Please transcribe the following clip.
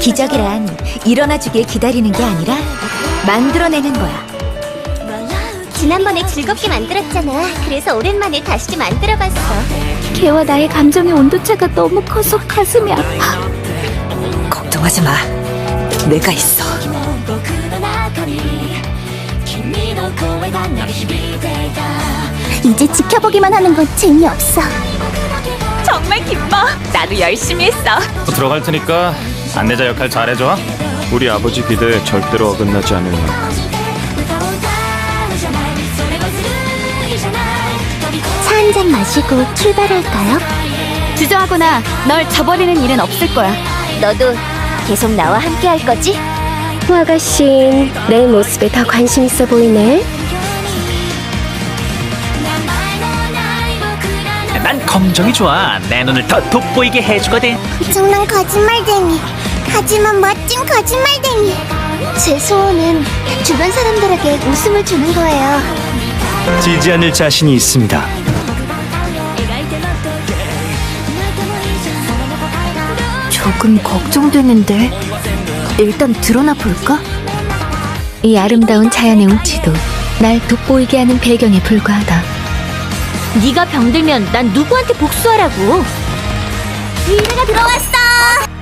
기적이란 일어나주길 기다리는 게 아니라 만들어내는 거야. 지난번에 즐겁게 만들었잖아. 그래서 오랜만에 다시 만들어봤어. 걔와 나의 감정의 온도차가 너무 커서 가슴이 아파. 걱정하지 마. 내가 있어. 이제 지켜보기만 하는 건 재미없어. 정말 기뻐. 나도 열심히 했어. 들어갈 테니까 안내자 역할 잘해줘. 우리 아버지 기대에 절대로 어긋나지 않을 만큼 차한 잔 마시고 출발할까요? 주저하거나 널 저버리는 일은 없을 거야. 너도 계속 나와 함께 할 거지? 화가씨, 내 모습에 더 관심 있어 보이네. 난 검정이 좋아. 내 눈을 더 돋보이게 해주거든. 엄청난 거짓말쟁이. 하지만 멋진 거짓말쟁이. 제 소원은 주변 사람들에게 웃음을 주는 거예요. 지지 않을 자신이 있습니다. 조금 걱정되는데. 일단 드러나 볼까? 이 아름다운 자연의 운치도 날 돋보이게 하는 배경에 불과하다. 네가 병들면 난 누구한테 복수하라고? 미래가 들어왔어.